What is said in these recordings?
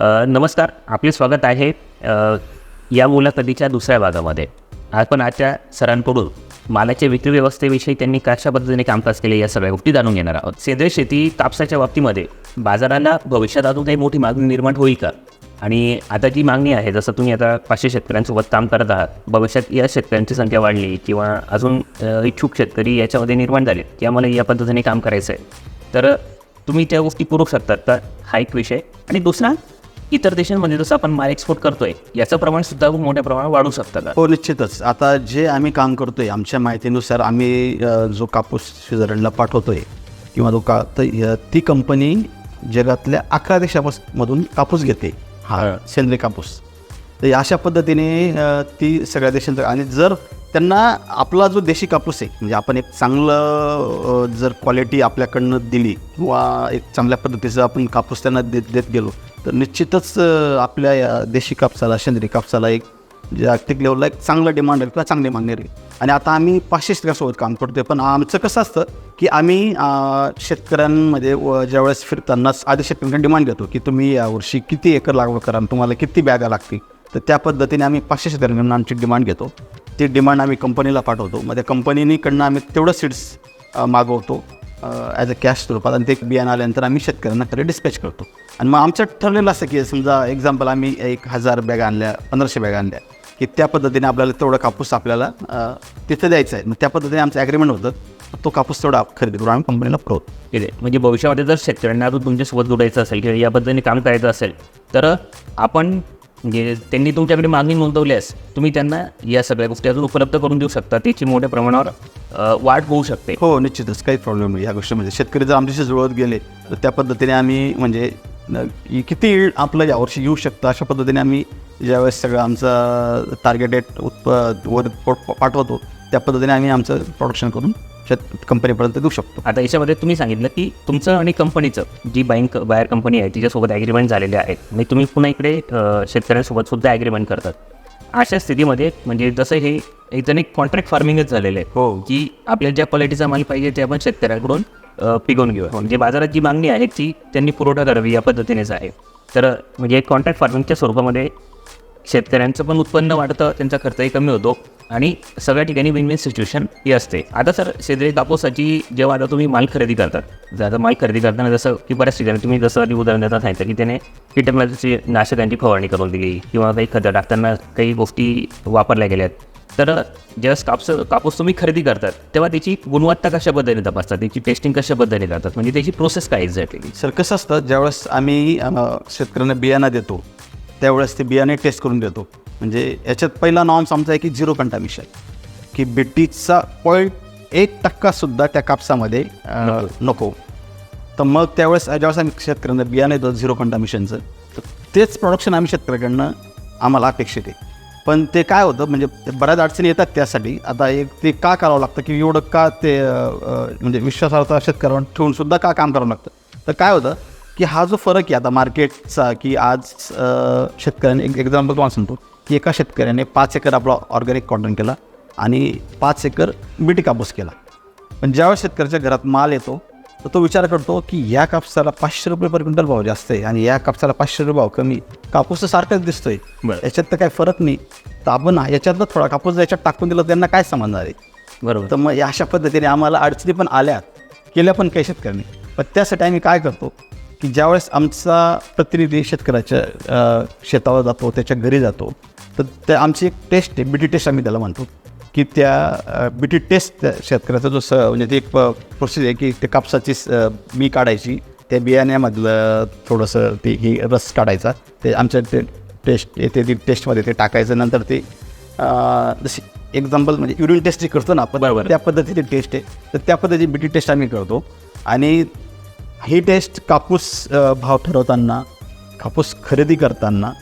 नमस्कार आपले स्वागत आहे या मुलाखतीच्या दुसऱ्या भागामध्ये. आपण आजच्या सरांकडून मालाच्या विक्री व्यवस्थेविषयी त्यांनी कशा पद्धतीने कामकाज केले या सगळ्या गोष्टी जाणून घेणार आहोत. सेंद्रिय शेती कापसाच्या बाबतीमध्ये बाजाराला भविष्यात अजून काही मोठी मागणी निर्माण होईल का? आणि आता जी मागणी आहे जसं तुम्ही आता पाचशे शेतकऱ्यांसोबत काम करत आहात भविष्यात या शेतकऱ्यांची संख्या वाढली किंवा अजून इच्छुक शेतकरी याच्यामध्ये निर्माण झाले की आम्हाला या पद्धतीने काम करायचं आहे तर तुम्ही त्या गोष्टी पुरू शकतात का? हा एक विषय. आणि दुसरा इतर देशांमध्ये जसं आपण माल एक्सपोर्ट करतोय. याचं प्रमाण सुद्धा खूप मोठ्या प्रमाणात वाढू शकतं का? हो निश्चितच. आता जे आम्ही काम करतोय आमच्या माहितीनुसार आम्ही जो कापूस स्वित्झर्लंडला पाठवतोय किंवा तो का ती कंपनी जगातल्या अकरा देशापासून कापूस घेते हा सेंद्रिय कापूस. तर अशा पद्धतीने ती सगळ्या देशांचं आणि जर त्यांना आपला जो देशी कापूस आहे म्हणजे आपण एक चांगलं जर क्वालिटी आपल्याकडनं दिली किंवा एक चांगल्या पद्धतीचं आपण कापूस त्यांना देत देत गेलो तर निश्चितच आपल्या या देशी कापसाला सेंद्रिय कापसाला एक म्हणजे जागतिक लेवलला एक चांगला डिमांड आहे किंवा चांगली मागणी राहील आणि आता आम्ही पाचशे शेतकऱ्यासोबत काम करतोय पण आमचं कसं असतं की आम्ही शेतकऱ्यांमध्ये व ज्यावेळेस फिरताना आधी शेतकऱ्यांकडे डिमांड घेतो की तुम्ही यावर्षी किती एकर लागवड करा आणि तुम्हाला किती बॅगा लागतील. तर त्या पद्धतीने आम्ही पाचशे शेतकऱ्यांकडून आमची डिमांड घेतो. ती डिमांड आम्ही कंपनीला पाठवतो. मग त्या कंपनीनीकडनं आम्ही तेवढं सीड्स मागवतो ॲज अ कॅश स्वरूपात. आणि ते बियाणं आल्यानंतर आम्ही शेतकऱ्यांना खरे डिस्पॅच करतो. आणि मग आमचं ठरलेलं असं की समजा एक्झाम्पल आम्ही एक हजार बॅग आणल्या पंधराशे बॅग आणल्या की त्या पद्धतीने आपल्याला तेवढा कापूस आपल्याला तिथं द्यायचा आहे. मग त्या पद्धतीने आमचं ॲग्रीमेंट होतं तो कापूस तेवढा खरेदी करून आम्ही कंपनीला पुरवतो. ठीक आहे. म्हणजे भविष्यामध्ये जर शेतकऱ्यांना तुमच्यासोबत जोडायचं असेल किंवा या पद्धतीने काम करायचं असेल तर आपण म्हणजे त्यांनी तुमच्याकडे मागणी नोंदवल्यास तुम्ही त्यांना या सगळ्या गोष्टी अजून उपलब्ध करून देऊ शकता. त्याची मोठ्या प्रमाणावर वाढ होऊ शकते. हो निश्चितच. काही प्रॉब्लेम नाही. या गोष्टीमध्ये शेतकरी जर आमच्याशी जुळवत गेले तर त्या पद्धतीने आम्ही म्हणजे किती yield आपलं यावर्षी येऊ शकतं? अशा पद्धतीने आम्ही ज्यावेळेस सगळं आमचं टार्गेटेड उत्प वर पाठवतो त्या पद्धतीने आम्ही आमचं प्रोडक्शन करून शेत कंपनीपर्यंत देऊ शकतो. आता याच्यामध्ये तुम्ही सांगितलं की तुमचं आणि कंपनीचं जी बँक बायर कंपनी आहे तिच्यासोबत ॲग्रीमेंट झालेले आहेत आणि तुम्ही पुन्हा इकडे शेतकऱ्यांसोबत सुद्धा ॲग्रीमेंट करतात. अशा स्थितीमध्ये म्हणजे जसं हे इथं एक कॉन्ट्रॅक्ट फार्मिंगच झालेलं आहे. हो. की आपल्याला ज्या क्वालिटीचा माल पाहिजे ते आपण शेतकऱ्यांकडून पिकवून घेऊ म्हणजे बाजारात जी मागणी आहे ती त्यांनी पुरवठा करावी या पद्धतीनेच आहे. तर म्हणजे एक कॉन्ट्रॅक्ट फार्मिंगच्या स्वरूपामध्ये शेतकऱ्यांचं पण उत्पन्न वाढतं त्यांचा खर्चही कमी होतो आणि सगळ्या ठिकाणी विन विन सिच्युएशन ही असते. आता सर सेंद्रिय कापूसाची जेव्हा आता तुम्ही माल खरेदी करतात जर आता माल खरेदी करताना जसं की बऱ्याच ठिकाणी तुम्ही जसं आधी उदाहरण देता सांगितलं की त्याने कीटकनाशकाची नाशकांची फवारणी करून दिली किंवा काही खतं टाकताना काही गोष्टी वापरल्या गेल्यात. तर ज्यावेळेस कापूस कापूस तुम्ही खरेदी करतात तेव्हा त्याची गुणवत्ता कशा पद्धतीने तपासतात? त्याची टेस्टिंग कशा पद्धतीने करतात? म्हणजे त्याची प्रोसेस काय एक्झॅक्टली सर कसं असतं ज्यावेळेस आम्ही शेतकऱ्यांना बियाणं देतो त्यावेळेस ते बियाणे टेस्ट करून देतो. म्हणजे याच्यात पहिला नॉर्म्स आमचा आहे की झिरो कंटामिशन की बिटीचा पॉईंट एक टक्कासुद्धा त्या कापसामध्ये नको. तर मग त्यावेळेस ज्यावेळेस आम्ही शेतकऱ्यांना बियाणं देतो झिरो कंटामिशनचं तर तेच प्रोडक्शन आम्ही शेतकऱ्याकडनं आम्हाला अपेक्षित आहे. पण ते काय होतं म्हणजे बऱ्याच अडचणी येतात त्यासाठी. आता एक ते का करावं लागतं की एवढं का ते म्हणजे विश्वासार्हता शेतकऱ्यांवर ठेवून सुद्धा का काम करावं लागतं? तर काय होतं की हा जो फरक आहे आता मार्केटचा की आज शेतकऱ्याने एक एक्झाम्पल तुम्हाला सांगतो. की एका शेतकऱ्याने पाच एकर आपला ऑर्गॅनिक कॉटन केला आणि पाच एकर बीटी कापूस केला. पण ज्यावेळेस शेतकऱ्याच्या घरात माल येतो तर तो विचार करतो की या कापसाला पाचशे रुपये पर क्विंटल भाव जास्त आहे आणि या कापसाला पाचशे रुपये भाव कमी. कापूस तर सारखाच दिसतोय. याच्यात तर काही फरक नाही. तर आपण याच्यातलं थोडा कापूस याच्यात टाकून दिला तर त्यांना काय समजणार आहे? बरोबर. तर मग या अशा पद्धतीने आम्हाला अडचणी पण आल्या केल्या पण काही शेतकऱ्यांनी. पण त्यासाठी आम्ही काय करतो की ज्यावेळेस आमचा प्रतिनिधी शेतकऱ्याच्या शेतावर जातो त्याच्या घरी जातो तर त्या आमची एक टेस्ट आहे बी टी टेस्ट आम्ही त्याला म्हणतो की त्या बी टी टेस्ट त्या शेतकऱ्याचा जो स म्हणजे ती एक प्रोसेस आहे की ते कापसाची बी काढायची त्या बियाण्यामधलं थोडंसं ते ही रस काढायचा ते आमच्या ते टेस्ट येते ती टेस्टमध्ये ते टाकायचं नंतर ते जशी एक्झाम्पल म्हणजे युरिन टेस्ट जी करतो ना आपण बरोबर. त्या पद्धतीची टेस्ट आहे तर त्या पद्धतीची बी टी टेस्ट आम्ही करतो आणि ही टेस्ट कापूस भाव ठरवताना कापूस खरेदी करताना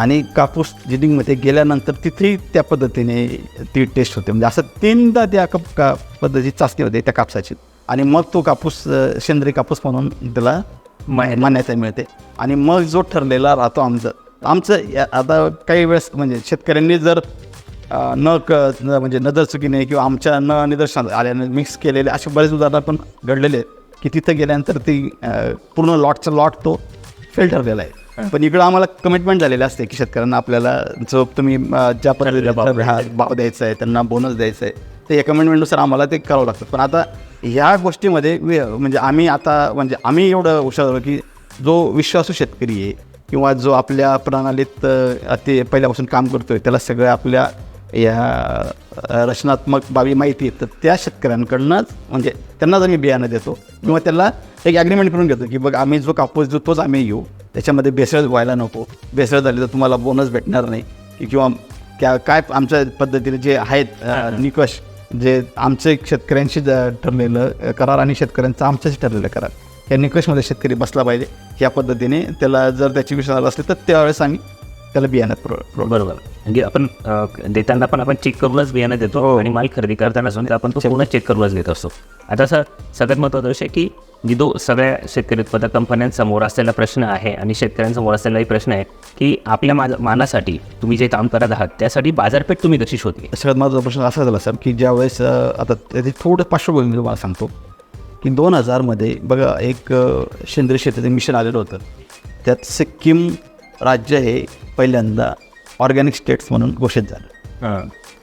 आणि कापूस जिनिंगमध्ये गेल्यानंतर तिथेही त्या पद्धतीने ती टेस्ट होते. म्हणजे असं तीनदा त्या कप का पद्धतीची चाचणी होते त्या कापसाची. आणि मग तो कापूस सेंद्रिय कापूस म्हणून त्याला मान्यता. मिळते. आणि मग जो ठरलेला राहतो आमचं. आमचं आता काही वेळेस म्हणजे शेतकऱ्यांनी जर न क म्हणजे नजर चुकीने किंवा आमच्या न निदर्शनात आल्याने मिक्स केलेले असे बरेच उदाहरणं पण घडलेले आहेत. की तिथं गेल्यानंतर ती पूर्ण लॉटचा लॉट तो फेल ठरलेला आहे पण इकडं आम्हाला कमिटमेंट झालेलं असते की शेतकऱ्यांना आपल्याला जो तुम्ही ज्या पद्धतीने भाव. द्यायचा आहे त्यांना बोनस द्यायचा आहे ते या कमिटमेंटनुसार आम्हाला ते करावं लागतं. पण आता ह्या गोष्टीमध्ये वे- म्हणजे आम्ही आता म्हणजे आम्ही एवढं हुशार झालो की जो विश्वासू शेतकरी आहे किंवा जो आपल्या प्रणालीत ते पहिल्यापासून काम करतोय त्याला सगळ्या आपल्या या रचनात्मक बाबी माहिती तर त्या शेतकऱ्यांकडनंच म्हणजे त्यांनाच आम्ही बियाणं देतो किंवा त्याला एक ॲग्रीमेंट करून घेतो की बघ आम्ही जो कापूस देऊ तोच आम्ही घेऊ. त्याच्यामध्ये बेसळ व्हायला नको. बेसळ झाली तर तुम्हाला बोनस भेटणार नाही. की किंवा क्या काय आमच्या पद्धतीने जे आहेत निकष जे आमचे शेतकऱ्यांशी ठरलेलं करार आणि शेतकऱ्यांचं आमच्याशी ठरलेलं करार. या निकषमध्ये शेतकरी बसला पाहिजे. या पद्धतीने त्याला जर त्याची विश्वास असले तर त्यावेळेस आम्ही त्याला बियाण्यात प्रो बरोबर. म्हणजे आपण देताना पण आपण चेक करूनच बियाणं देतो आणि माल खरेदी करताना सुद्धा आपण तो पूर्ण चेक करूनच घेत असतो. आता असं सगळ्यात महत्त्वाचं विषय की जी जो सगळ्या शेतकरी उत्पादक कंपन्यांसमोर असलेला प्रश्न आहे आणि शेतकऱ्यांसमोर असलेलाही प्रश्न आहे की आपल्या मा मालासाठी तुम्ही जे काम करत आहात त्यासाठी बाजारपेठ तुम्ही कशी शोधली? सगळ्यात माझा प्रश्न असा झाला सर की ज्यावेळेस आता त्याची थोडं पार्श्वभूमी मी तुम्हाला सांगतो की दोन हजारमध्ये बघा एक सेंद्रिय शेतीचं मिशन आलेलं होतं. त्यात सिक्कीम राज्य हे पहिल्यांदा ऑर्गॅनिक स्टेट्स म्हणून घोषित झालं.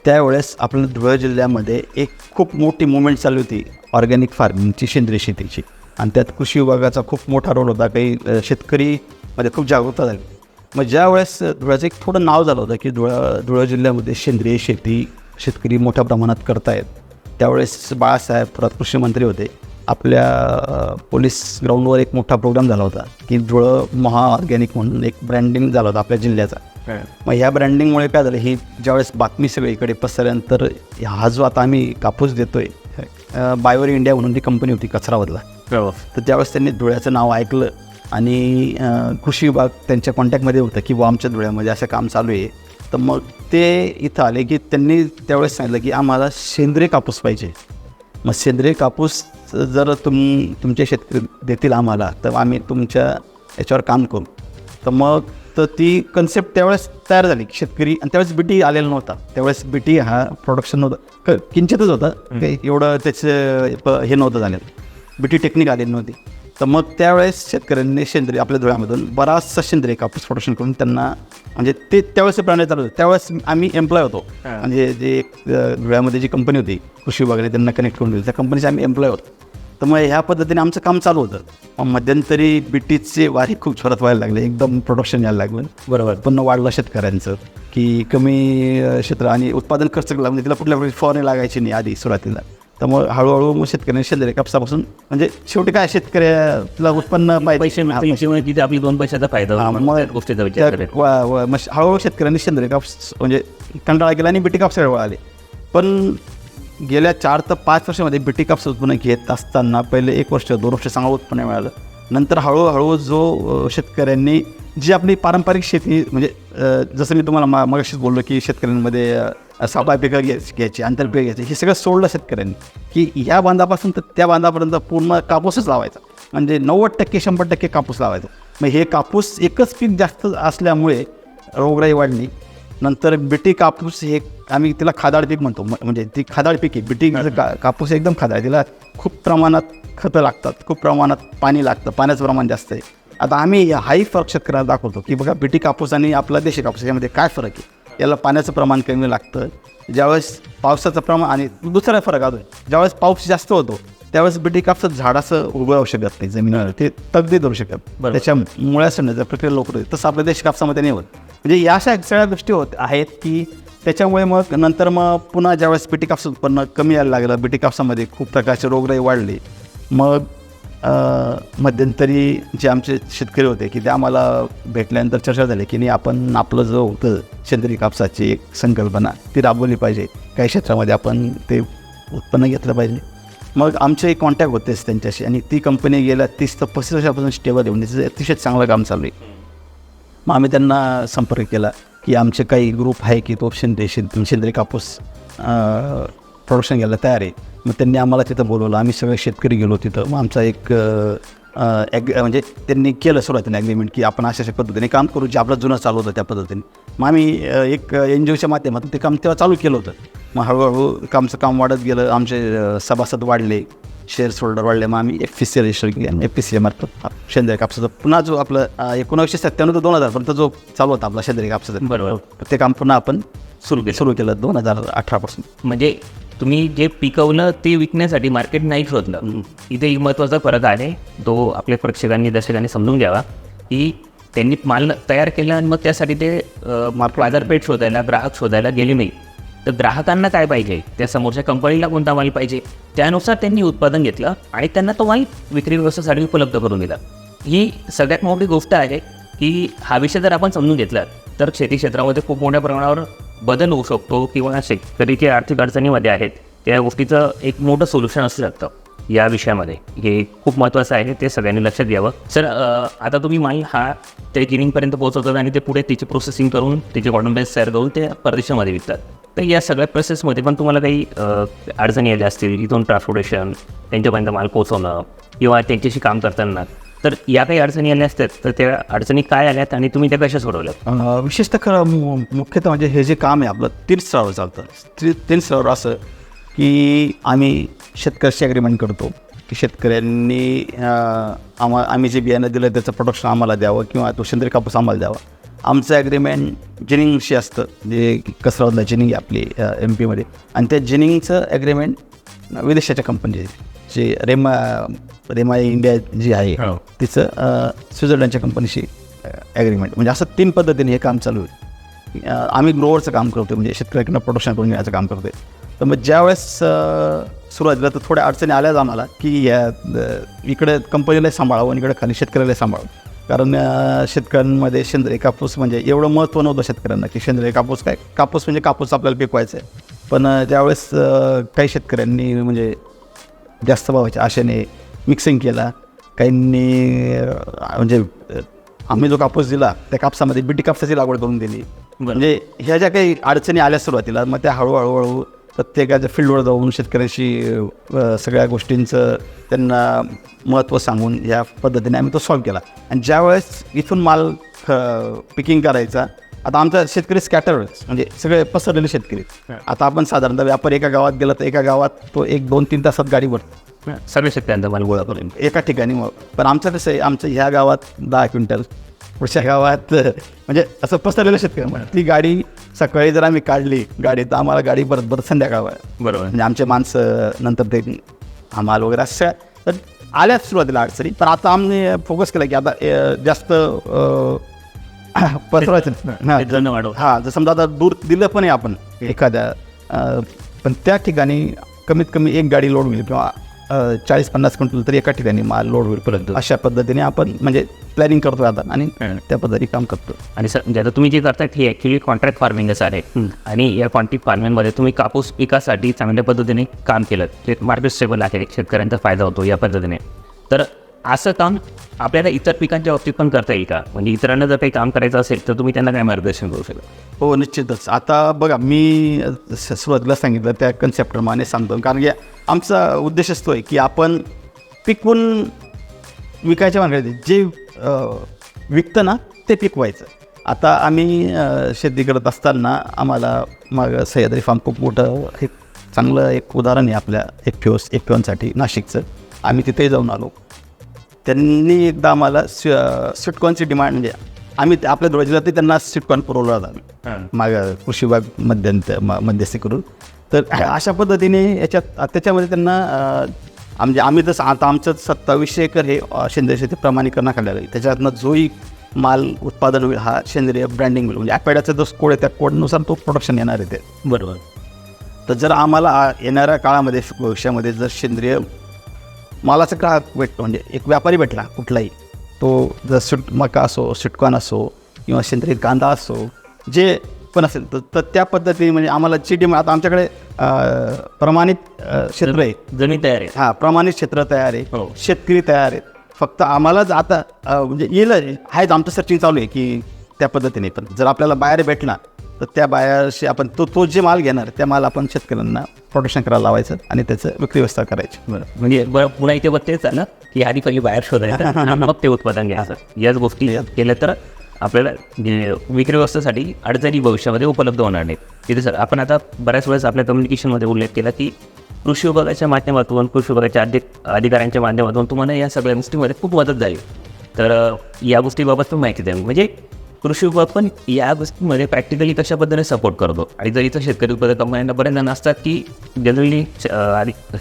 त्यावेळेस आपल्या धुळे जिल्ह्यामध्ये एक खूप मोठी मुवमेंट चालू होती ऑर्गॅनिक फार्मिंगची सेंद्रिय शेतीची. आणि त्यात कृषी विभागाचा खूप मोठा रोल होता. काही अ, शेतकरीमध्ये खूप जागरूकता झाली. मग ज्यावेळेस धुळ्याचं एक थोडं नाव झालं होतं की धुळा धुळे जिल्ह्यामध्ये सेंद्रिय शेती शेतकरी मोठ्या प्रमाणात करतायत. त्यावेळेस बाळासाहेब परत कृषी मंत्री होते. आपल्या पोलीस ग्राउंडवर एक मोठा प्रोग्राम झाला होता की धुळं महा ऑर्गॅनिक म्हणून एक ब्रँडिंग झाला होता आपल्या जिल्ह्याचा. मग ह्या ब्रँडिंगमुळे काय झालं ही ज्यावेळेस बातमी सगळीकडे पसरल्यानंतर हा जो आता आम्ही कापूस देतोय बायोर इंडिया म्हणून ती कंपनी होती कचरावदला तर त्यावेळेस त्यांनी धुळ्याचं नाव ऐकलं आणि कृषी विभाग त्यांच्या कॉन्टॅक्टमध्ये होतं की बुवा आमच्या धुळ्यामध्ये असं काम चालू आहे. तर मग ते इथं आले की त्यांनी त्यावेळेस सांगितलं की आम्हाला सेंद्रिय कापूस पाहिजे. मग सेंद्रिय कापूस जर तुम तुमचे शेतकरी देतील आम्हाला तर आम्ही तुमच्या याच्यावर काम करू. तर मग तर ती कन्सेप्ट त्यावेळेस तयार झाली. शेतकरी आणि त्यावेळेस बीटी आलेला नव्हता. त्यावेळेस बीटी हा प्रोडक्शन नव्हता. क- किंचितच होता. काही एवढं त्याचं प- हे नव्हतं झालेलं. बीटी टेक्निक आलेली नव्हती. तर मग त्यावेळेस शेतकऱ्यांनी सेंद्रिय आपल्या धुळ्यामधून बराचसा सेंद्रिय कापूस प्रोडक्शन करून त्यांना म्हणजे ते त्यावेळेस प्राणी चालू होते त्यावेळेस आम्ही एम्प्लॉय होतो. म्हणजे जे धुळ्यामध्ये जी कंपनी होती कृषी विभागाने त्यांना कनेक्ट करून दिली. त्या कंपनीचे आम्ही एम्प्लॉय होतो. तर मग ह्या पद्धतीने आमचं काम चालू होतं. मग मध्यंतरी बीटीचे वारी खूप जोरात व्हायला लागले. एकदम प्रोडक्शन यायला लागलं. बरोबर. उत्पन्न वाढलं शेतकऱ्यांचं. की कमी क्षेत्र आणि उत्पादन खर्च म्हणजे तिला कुठल्या फवारणी लागायची नाही आधी सुरुवातीला. त्यामुळे हळूहळू मग शेतकऱ्यांनी सेंद्रिय कापसापासून म्हणजे शेवटी काय शेतकऱ्याला उत्पन्न पैसे तिथे आपली दोन पैशाचा फायदा गोष्टीचा विचार हळूहळू शेतकऱ्यांनी सेंद्रिय कापूस म्हणजे कंटाळा केला आणि बिटी कापसाकडे वळाले. पण गेल्या चार ते पाच वर्षामध्ये बिटी कापूस उत्पन्न घेत असताना पहिले एक वर्ष दोन वर्ष चांगलं उत्पन्न मिळालं. नंतर हळूहळू जो शेतकऱ्यांनी जी आपली पारंपरिक शेती म्हणजे जसं मी तुम्हाला मा मगाशीच बोललो की शेतकऱ्यांमध्ये सापळा पिकं घ्याय घ्यायची आंतरपिकं घ्यायची हे सगळं सोडलं शेतकऱ्यांनी. की या बांधापासून तर त्या बांधापर्यंत पूर्ण कापूसच लावायचा. म्हणजे नव्वद टक्के शंभर टक्के कापूस लावायचा. मग हे कापूस एकच पीक जास्त असल्यामुळे रोगराई वाढली. नंतर बिटी कापूस हे आम्ही तिला खादाड पीक म्हणतो. म्हणजे ती खादाड पीक आहे. बिटी का कापूस एकदम खादाड तिला खूप प्रमाणात खतं लागतात. खूप प्रमाणात पाणी लागतं. पाण्याचं प्रमाण जास्त आहे. आता आम्ही हाही फरक शेतकऱ्याला दाखवतो की बघा बिटी कापूस आणि आपला देशी कापूस यामध्ये काय फरक आहे? याला पाण्याचं प्रमाण कमी लागतं. ज्यावेळेस पावसाचं प्रमाण आणि दुसरा फरक आहे ज्यावेळेस पाऊस जास्त होतो त्यावेळेस बिटी कापसात झाडाचं उभं राहू शकत नाही जमिनीवर. ते तगदी धरू शकत. त्याच्या मुळ्या सडण्याचा प्रक्रिया लवकर होते तसं आपल्या देश कापसामध्ये नाही होत. म्हणजे या अशा सगळ्या गोष्टी होत आहेत की त्याच्यामुळे मग नंतर मग पुन्हा ज्यावेळेस बिटी कापस उत्पन्न कमी यायला लागलं बिटी कापसामध्ये खूप प्रकारचे रोगराई वाढले मग मध्यंतरी जे आमचे शेतकरी होते की ते आम्हाला भेटल्यानंतर चर्चा झाली की नाही आपण आपलं जो होतं सेंद्रिय कापसाची एक संकल्पना ती राबवली पाहिजे. काही क्षेत्रामध्ये आपण ते उत्पन्न घेतलं पाहिजे. मग आमचे कॉन्टॅक्ट होतेच त्यांच्याशी आणि ती कंपनी गेल्या तीस ते पस्तीस वर्षापासून स्टेबल येऊन त्याचं अतिशय चांगलं काम चालू आहे. मग आम्ही त्यांना संपर्क केला की आमचे काही ग्रुप आहे की तो सेंद्रिय शेत सेंद्रिय कापूस प्रोडक्शन घ्यायला तयार आहे. मग त्यांनी आम्हाला तिथं बोलवलं. आम्ही सगळे शेतकरी गेलो तिथं. मग आमचा एक ॲग म्हणजे त्यांनी केलं सुरुवातीने ॲग्रीमेंट की आपण अशा अशा पद्धतीने काम करू जे आपलं जुनं चालू होतं त्या पद्धतीने. मग आम्ही एक एन जी ओच्या माध्यमातून ते काम तेव्हा चालू केलं होतं. मग हळूहळू कामचं काम वाढत गेलं. आमचे सभासद वाढले. शेअर्स होल्डर वाढले. मग आम्ही एफ पी सी रजिस्टर केली. आणि एफ पी सी मार्फत सेंद्रिय कापसाचा पुन्हा जो आपलं एकोणीसशे सत्त्याण्णव ते दोन हजारपर्यंत जो चालू होता आपला सेंद्रिय कापसाचा. बरोबर. ते काम पुन्हा आपण सुरू केलं. सुरू केलं दोन हजार अठरापासून म्हणजे तुम्ही जे पिकवलं ते विकण्यासाठी मार्केट नाही शोधलं. इथे एक महत्त्वाचा फरक आहे तो आपल्या प्रेक्षकांनी दर्शकांनी समजून घ्यावा की त्यांनी माल तयार केला आणि मग त्यासाठी ते बाजारपेठ शोधायला ग्राहक शोधायला गेले नाही. तर ग्राहकांना काय पाहिजे? त्या समोरच्या कंपनीला कोणता माल पाहिजे? त्यानुसार त्यांनी उत्पादन घेतलं आणि त्यांना तो माल विक्री व्यवस्थेसाठी उपलब्ध करून दिला. ही सगळ्यात मोठी गोष्ट आहे की हा विषय जर आपण समजून घेतला तर शेती क्षेत्रामध्ये खूप मोठ्या प्रमाणावर बदल होऊ शकतो किंवा शेतकरी जे आर्थिक अडचणीमध्ये आहेत त्या गोष्टीचं एक मोठं सोल्युशन असू शकतं या विषयामध्ये. हे खूप महत्त्वाचं आहे ते सगळ्यांनी लक्षात घ्यावं. सर आता तुम्ही माल हा ते गिनिंगपर्यंत पोहोचवतात आणि ते पुढे त्याची प्रोसेसिंग करून तिचे कॉटन बेस तयार करून ते परदेशामध्ये विकतात. तर या सगळ्या प्रोसेसमध्ये पण तुम्हाला काही अडचणी आल्या असतील इथून ट्रान्सपोर्टेशन त्यांच्यापर्यंत माल पोहोचवणं किंवा त्यांच्याशी काम करताना तर या काही अडचणी आल्या असतात तर त्या अडचणी काय आल्यात आणि तुम्ही त्या कशा सोडवल्यात? अं, विशेषतः खरं मु- मुख्यतः म्हणजे हे जे काम आहे आपलं तीन स्तरावर चालतं. ती तीन स्तरावर असं की आम्ही शेतकऱ्याशी ॲग्रीमेंट करतो की शेतकऱ्यांनी आम्हा आम्ही जे बियाणं दिलं त्याचं प्रोडक्शन आम्हाला द्यावं किंवा तो सेंद्रिय कापूस आम्हाला द्यावा. आमचं ॲग्रीमेंट जिनिंगशी असतं जे कसरावदला जिनिंग आहे आपली एम पीमध्ये आणि त्या जिनिंगचं ॲग्रीमेंट विदेशाच्या कंपनीचे जे रेमा रेमा इंडिया जी आहे हो. तिचं स्वित्झर्लंडच्या कंपनीशी ॲग्रीमेंट म्हणजे असं तीन पद्धतीने हे काम चालू आहे. अं, आम्ही ग्रोवरचं काम करतो म्हणजे शेतकऱ्याकडनं प्रोडक्शन करून घेण्याचं काम करतोय. तर मग ज्यावेळेस सुरुवातीला तर थोड्या अडचणी आल्याच आम्हाला की या अं, इकडे कंपनीला सांभाळावं आणि इकडे खाली शेतकऱ्याला सांभाळावं. कारण अं, शेतकऱ्यांमध्ये सेंद्रिय कापूस म्हणजे एवढं महत्त्व नव्हतं शेतकऱ्यांना की सेंद्रिय कापूस काय कापूस म्हणजे कापूस आपल्याला पिकवायचं आहे पण अं, ज्यावेळेस अं, काही शेतकऱ्यांनी म्हणजे जास्त भावाच्या आशेने मिक्सिंग केला. काहींनी म्हणजे आम्ही जो कापूस दिला त्या कापसामध्ये बिटी कापसाची लागवड करून दिली. म्हणजे ह्या ज्या काही अडचणी आल्या सुरुवातीला मग त्या हळूहळू हळू प्रत्येकाच्या फील्डवर जाऊन शेतकऱ्यांशी सगळ्या गोष्टींचं त्यांना महत्त्व सांगून या पद्धतीने आम्ही तो सॉल्व केला. आणि ज्यावेळेस इथून माल पिकिंग करायचा आता आमचा शेतकरी स्कॅटर म्हणजे सगळे पसरलेले शेतकरी. आता आपण साधारणतः व्यापारी एका गावात गेला तर एका गावात तो एक दोन तीन तासात गाडी भरतो. सगळ्या शेतकऱ्यांचा माल गोळा करून. एका ठिकाणी पण आमचं कसं आहे आमचं ह्या गावात दहा क्विंटल. पुढच्या गावात म्हणजे असं पसरलेलं शेतकरी. ती गाडी सकाळी जर आम्ही काढली गाडी तर आम्हाला गाडी परत परत संध्याकाळ बरोबर. म्हणजे आमचे माणसं नंतर ते हमाल वगैरे असं तर आल्याच सुरुवातीला अडचणी. पण आता आम्ही फोकस केला की आता जास्त पसरवायचं हां जण वाढव हां. जर समजा आता दूर दिलं पण आहे आपण एखाद्या पण त्या ठिकाणी कमीत कमी एक गाडी लोड होईल किंवा चाळीस पन्नास क्विंटल तरी एका ठिकाणी माल लोड होईल परत. अशा पद्धतीने आपण म्हणजे प्लॅनिंग करतो आता आणि त्या पद्धतीने काम करतो आणि सर म्हणजे आता तुम्ही जे करताय हे ॲक्च्युली कॉन्ट्रॅक्ट फार्मिंगच आहे. आणि या कॉन्ट्रॅक्ट फार्मिंगमध्ये तुम्ही कापूस पिकासाठी चांगल्या पद्धतीने काम केलं. ते मार्केट स्टेबल आहे शेतकऱ्यांचा फायदा होतो या पद्धतीने. तर असं काम आपल्याला इतर पिकांच्या बाबतीत पण करता येईल का? म्हणजे इतरांना जर काही काम करायचं असेल तर तुम्ही त्यांना काय मार्गदर्शन करू शकता? हो निश्चितच. आता बघा मी सुरुवातीला सांगितलं त्या कन्सेप्टप्रमाणे सांगतो. कारण की आमचा उद्देश असतो आहे की आपण पिकवून विकायच्या मार्गाने जे विकतं ना ते पिकवायचं. आता आम्ही शेती करत असताना आम्हाला मग सह्याद्री फार्म खूप मोठं एक चांगलं एक उदाहरण आहे आपल्या F P Os F P ओनसाठी नाशिकचं. आम्ही तिथेही जाऊन आलो. त्यांनी एकदा आम्हाला स्व स्वीटकॉर्नची डिमांड म्हणजे आम्ही आपल्या जिल्ह्यात त्यांना स्वीटकॉर्न पुरवला होता माग कृषी विभाग मध्यंत मध्यस्थी करून. तर अशा पद्धतीने याच्यात त्याच्यामध्ये त्यांना म्हणजे आम्ही तसं आता आमचं सत्तावीसशे एकर हे सेंद्रिय शेती प्रमाणीकरणाखाली आहे. त्याच्यातनं जोही माल उत्पादन होईल हा सेंद्रिय ब्रँडिंग होईल. म्हणजे ॲपेडाचा जो कोड आहे त्या कोडनुसार तो प्रोडक्शन येणार आहे ते. बरोबर. तर जर आम्हाला येणाऱ्या काळामध्ये भविष्यामध्ये जर सेंद्रिय मालाचा ग्राहक भेटतो म्हणजे एक व्यापारी भेटला कुठलाही तो जर सुट मका असो सुटकॉन असो किंवा सेंद्रिय कांदा असो जे पण असेल तर तर त्या पद्धतीने म्हणजे आम्हाला जी डिमांड आता आमच्याकडे प्रमाणित क्षेत्र आहे. जमीन तयार आहे हां प्रमाणित क्षेत्र तयार हो. आहे शेतकरी तयार आहेत. फक्त आम्हालाच आता म्हणजे येईल आहेच. आमचं सर्चिंग चालू आहे की त्या पद्धतीने. पण जर आपल्याला बाहेर भेटला तर त्या बाहेरशी आपण तो तो जे माल घेणार त्या माल आपण शेतकऱ्यांना प्रोडक्शन करायला लावायचं आणि त्याचं विक्री व्यवस्था करायची. बरं. म्हणजे बरं पुन्हा इथे बघ तेच ना? की आधी पहिली बाहेर शोधायचं मग ते उत्पादन घ्यायचं. याच गोष्टी केल्या तर आपल्याला जे विक्री व्यवस्थेसाठी अडचणी भविष्यामध्ये उपलब्ध होणार नाहीत. तिथे सर आपण आता बऱ्याच वेळेस आपल्या कम्युनिकेशनमध्ये उल्लेख केला की कृषी विभागाच्या माध्यमातून कृषी विभागाच्या अधिक अधिकाऱ्यांच्या माध्यमातून तुम्हाला या सगळ्या गोष्टीमध्ये खूप मदत झाली. तर या गोष्टीबाबत पण माहिती द्या. म्हणजे कृषी विभाग पण या गोष्टीमध्ये प्रॅक्टिकली कशा पद्धतीने सपोर्ट करतो. आणि जर इथं शेतकरी उत्पादक कंपन्यांना बरेच जण असतात की जनरली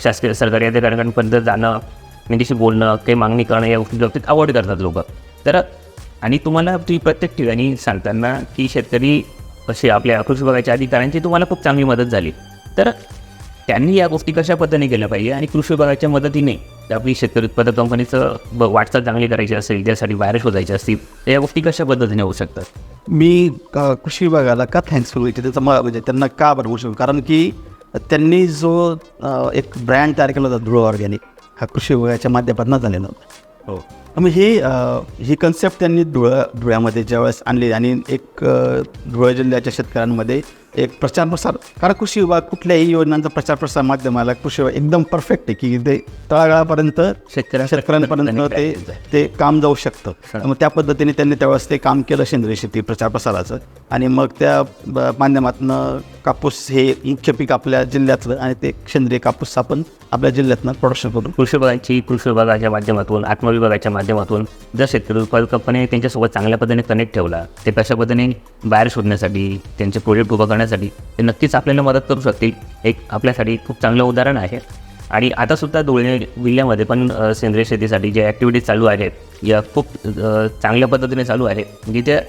शासकीय सरकारी अधिकाऱ्यांपर्यंत जाणं त्यांच्याशी बोलणं काही मागणी करणं या गोष्टी बाबतीत अवॉइड करतात लोक. तर आणि तुम्हाला ती प्रत्येक ठिकाणी सांगताना की शेतकरी असे आपल्या कृषी विभागाच्या अधिकाऱ्यांची तुम्हाला खूप चांगली मदत झाली. तर त्यांनी या गोष्टी कशा पद्धतीने केल्या पाहिजे आणि कृषी विभागाच्या मदतीने आपली शेतकरी उत्पादक कंपनीचं ब वाटचाल चांगली करायची असेल त्यासाठी बाहेर शोधायचे असतील तर या गोष्टी कशा पद्धतीने होऊ शकतात? मी क- कृषी विभागाला का थँक्सफुल आहे त्याचं म्हणजे त्यांना का बोलू शकतो? कारण की त्यांनी जो एक ब्रँड तयार केला होता धुळ ऑर्गॅनिक हा कृषी विभागाच्या माध्यमातून झालेला होता. हो. मग हे ही कन्सेप्ट त्यांनी धुळा धुळ्यामध्ये ज्यावेळेस आणली आणि एक धुळे जिल्ह्याच्या शेतकऱ्यांमध्ये एक प्रचार प्रसार. कारण कृषी विभाग कुठल्याही योजनांचा प्रचार प्रसार माध्यमाला कृषी विभाग एकदम परफेक्ट आहे की ते तळागाळापर्यंत शेतकऱ्या- शेतकऱ्यांपर्यंत ते ते काम जाऊ शकतं. मग त्या पद्धतीने त्यांनी त्यावेळेस ते काम केलं सेंद्रिय शेती प्रचार प्रसाराचं. आणि मग त्या माध्यमातनं कापूस हे मुख्य पीक आपल्या जिल्ह्यातलं आणि ते सेंद्रिय कापूस आपण आपल्या जिल्ह्यातनं प्रोडक्शन करू कृषी विभागाची कृषी विभागाच्या माध्यमातून आत्मविभागाच्या माध्यमातून जर शेतकरी उत्पादक कंपनी त्यांच्यासोबत चांगल्या पद्धतीने कनेक्ट ठेवला ते कशा पद्धतीने बाहेर शोधण्यासाठी त्यांचे प्रोजेक्ट उभं करण्यासाठी ते नक्कीच आपल्याला मदत करू शकतील. एक आपल्यासाठी खूप चांगलं उदाहरण आहे. आणि आतासुद्धा धुळे जिल्ह्यामध्ये पण सेंद्रिय शेतीसाठी जे ॲक्टिव्हिटीज चालू आहेत या खूप चांगल्या पद्धतीने चालू आहेत. जिथे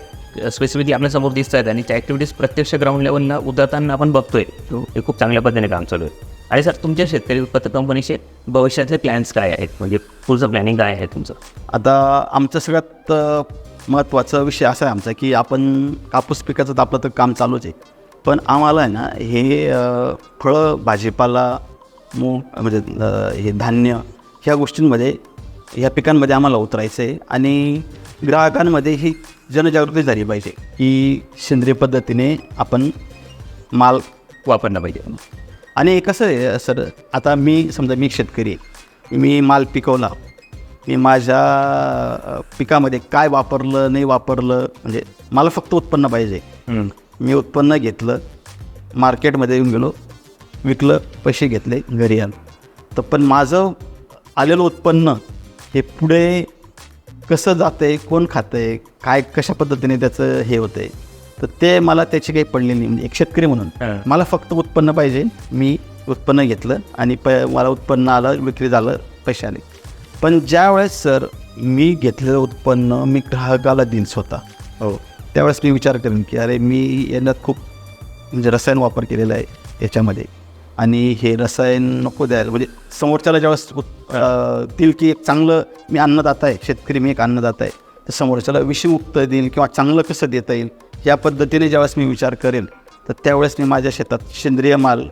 स्पेसिफिकली आपल्यासमोर दिसत आहेत आणि त्या ॲक्टिव्हिटीज प्रत्यक्ष ग्राउंड लेवलला उतरताना आपण बघतोय हे खूप चांगल्या पद्धतीने काम चालू आहे. आणि सर तुमच्या शेतकरी उत्पादक कंपनीचे भविष्याचे प्लॅन्स काय आहेत? म्हणजे पुढचं प्लॅनिंग काय आहे तुमचं? आता आमचं सगळ्यात महत्त्वाचा विषय असा आहे आमचा की आपण कापूस पिकाचं तर आपलं तर काम चालूच आहे. पण आम्हाला आहे ना हे फळं भाजीपाला मूग म्हणजे हे धान्य ह्या गोष्टींमध्ये ह्या पिकांमध्ये आम्हाला उतरायचं आहे आणि ग्राहकांमध्ये ही जनजागृती झाली पाहिजे की सेंद्रिय पद्धतीने आपण माल वापरला पाहिजे. आणि कसं आहे सर आता मी समजा मी शेतकरी आहे मी माल पिकवला मी माझ्या पिकामध्ये काय वापरलं नाही वापरलं म्हणजे मला फक्त उत्पन्न पाहिजे. मी उत्पन्न घेतलं मार्केटमध्ये येऊन गेलो विकलं पैसे घेतले घरी आलो. तर पण माझं आलेलं उत्पन्न हे पुढे कसं जातं आहे कोण खातं आहे काय कशा पद्धतीने त्याचं हे होतं आहे तर ते मला त्याची काही पडली नाही. म्हणजे एक शेतकरी म्हणून. मला फक्त उत्पन्न पाहिजे. मी उत्पन्न घेतलं आणि प मला उत्पन्न आलं विक्री झालं पैसे आले. पण ज्या वेळेस सर मी घेतलेलं उत्पन्न मी ग्राहकाला देईन स्वतः. हो. त्यावेळेस मी विचार करेन की अरे मी याच्यात खूप म्हणजे रसायन वापर केलेला आहे याच्यामध्ये. आणि हे रसायन नको द्यायला म्हणजे समोरच्याला ज्यावेळेस देईल की एक चांगलं मी अन्नदाता आहे शेतकरी मी एक अन्नदाता आहे तर समोरच्याला विषमुक्त देईल किंवा चांगलं कसं देता येईल या पद्धतीने ज्यावेळेस मी विचार करेल तर त्यावेळेस मी माझ्या शेतात सेंद्रिय माल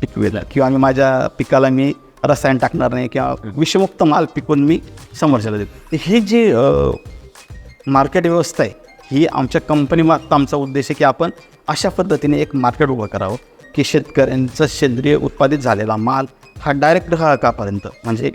पिकवेल किंवा मी माझ्या पिकाला मी रसायन टाकणार नाही किंवा विषमुक्त माल पिकवून मी समोरच्याला देतो. हे जे मार्केट व्यवस्था आहे ही आमच्या कंपनी मागचा आमचा उद्देश आहे की आपण अशा पद्धतीने एक मार्केट उभं करावं की शेतकऱ्यांचा सेंद्रिय उत्पादित झालेला माल हा डायरेक्ट ग्राहकापर्यंत म्हणजे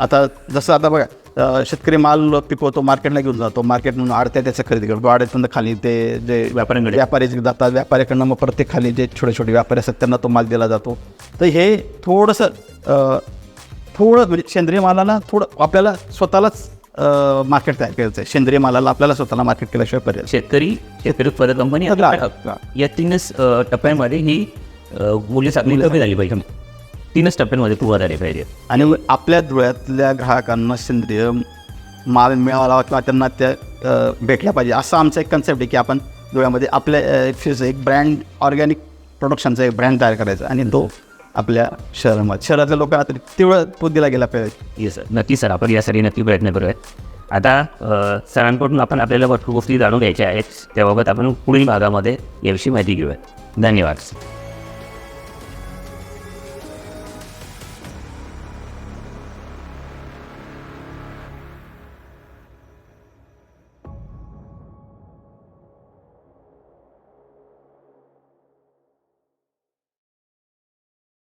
आता जसं आता बघा शेतकरी माल पिकवतो मार्केटला घेऊन जातो मार्केट म्हणून आडत्या त्याचं खरेदी करतो आडत्यानं खाली ते जे व्यापाऱ्यांकडे. व्यापारी जातात व्यापाऱ्याकडनं मग प्रत्येक खाली जे छोटे छोटे व्यापारी असतात त्यांना तो माल दिला जातो तर हे थोडंसं थोडं म्हणजे सेंद्रिय मालाला थोडं आपल्याला स्वतःलाच मार्केट तयार करायचं आहे. सेंद्रिय मालाला आपल्याला स्वतःला मार्केट केल्याशिवाय पर्याय. शेतकरी शेतकरी उत्पादक कंपनी. या तीनच टप्प्यांमध्ये ही मूल्य साखळी कमी झाली. पाहिजे. तीनच टप्प्यांमध्ये तू झाली पाहिजे. आणि आपल्या धुळ्यातल्या ग्राहकांना सेंद्रिय माल मिळाला किंवा त्यांना त्या भेटल्या पाहिजे. असं आमचा एक कन्सेप्ट आहे की आपण धुळ्यामध्ये आपल्या एक ब्रँड ऑर्गॅनिक प्रोडक्शनचा एक ब्रँड तयार करायचा. आणि तो आपल्या शहरामध्ये. शहरातल्या लोकांना तरी तेवढं तो दिला गेला पाहिजे येस सर नक्की सर आपण यासाठी नक्की प्रयत्न करूयात. आता सरांकडून आपण आपल्याला भरपूर गोष्टी जाणून घ्यायच्या आहेत. त्याबाबत आपण पुढील भागामध्ये याविषयी माहिती घेऊया धन्यवाद